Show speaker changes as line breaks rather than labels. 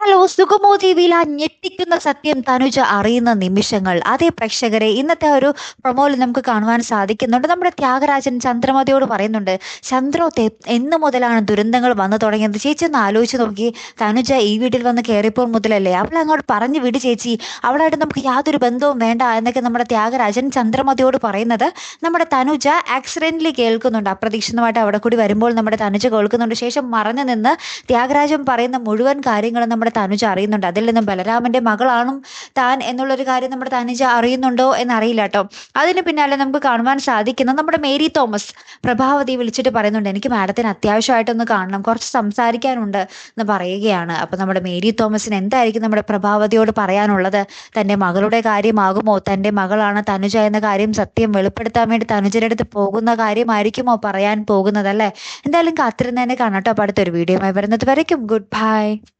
Hello സുഗമോ ടിവിയിൽ ആ ഞെട്ടിക്കുന്ന സത്യം തനുജ അറിയുന്ന നിമിഷങ്ങൾ. അതേ പ്രേക്ഷകരെ ഇന്നത്തെ ഒരു പ്രൊമോയിൽ നമുക്ക് കാണുവാൻ സാധിക്കുന്നുണ്ട്. നമ്മുടെ ത്യാഗരാജൻ ചന്ദ്രമതിയോട് പറയുന്നുണ്ട് ചന്ദ്രോത്ത് എന്ന് മുതലാണ് ദുരന്തങ്ങൾ വന്നു തുടങ്ങിയത്. ചേച്ചി ഒന്ന് ആലോചിച്ച് നോക്കി. തനുജ ഈ വീട്ടിൽ വന്ന് കയറിയപ്പോൾ മുതലല്ലേ അവൾ അങ്ങോട്ട് പറഞ്ഞു വിട് ചേച്ചി. അവളായിട്ട് നമുക്ക് യാതൊരു ബന്ധവും വേണ്ട എന്നൊക്കെ നമ്മുടെ ത്യാഗരാജൻ ചന്ദ്രമതിയോട് പറയുന്നത് നമ്മുടെ തനുജ ആക്സിഡന്റലി കേൾക്കുന്നുണ്ട്. അപ്രതീക്ഷിതമായിട്ട് അവിടെ കൂടി വരുമ്പോൾ നമ്മുടെ തനുജ കേൾക്കുന്നുണ്ട്. ശേഷം മറഞ്ഞു നിന്ന് ത്യാഗരാജൻ പറയുന്ന മുഴുവൻ കാര്യങ്ങളും നമ്മുടെ തനുജ അറിയുന്നുണ്ട്. അതിൽ നിന്നും ബലരാമന്റെ മകളാണും താൻ എന്നുള്ളൊരു കാര്യം നമ്മുടെ തനുജ അറിയുന്നുണ്ടോ എന്നറിയില്ല കേട്ടോ. അതിന് പിന്നാലെ നമുക്ക് കാണുവാൻ സാധിക്കുന്ന നമ്മുടെ മേരി തോമസ് പ്രഭാവതി വിളിച്ചിട്ട് പറയുന്നുണ്ട് എനിക്ക് മാഡത്തിന് അത്യാവശ്യമായിട്ടൊന്ന് കാണണം. കുറച്ച് സംസാരിക്കാനുണ്ട് എന്ന് പറയുകയാണ്. അപ്പൊ നമ്മുടെ മേരി തോമസിന് എന്തായിരിക്കും നമ്മുടെ പ്രഭാവതിയോട് പറയാനുള്ളത്? തന്റെ മകളുടെ കാര്യമാകുമോ? തന്റെ മകളാണ് തനുജ എന്ന കാര്യം സത്യം വെളിപ്പെടുത്താൻ വേണ്ടി തനുജയുടെ അടുത്ത് പോകുന്ന കാര്യമായിരിക്കുമോ പറയാൻ പോകുന്നത് അല്ലേ? എന്തായാലും കാത്തിരുന്നതിനെ കാണട്ടോ അടുത്തൊരു വീഡിയോയുമായി വരുന്നത് വരയ്ക്കും. Good bye.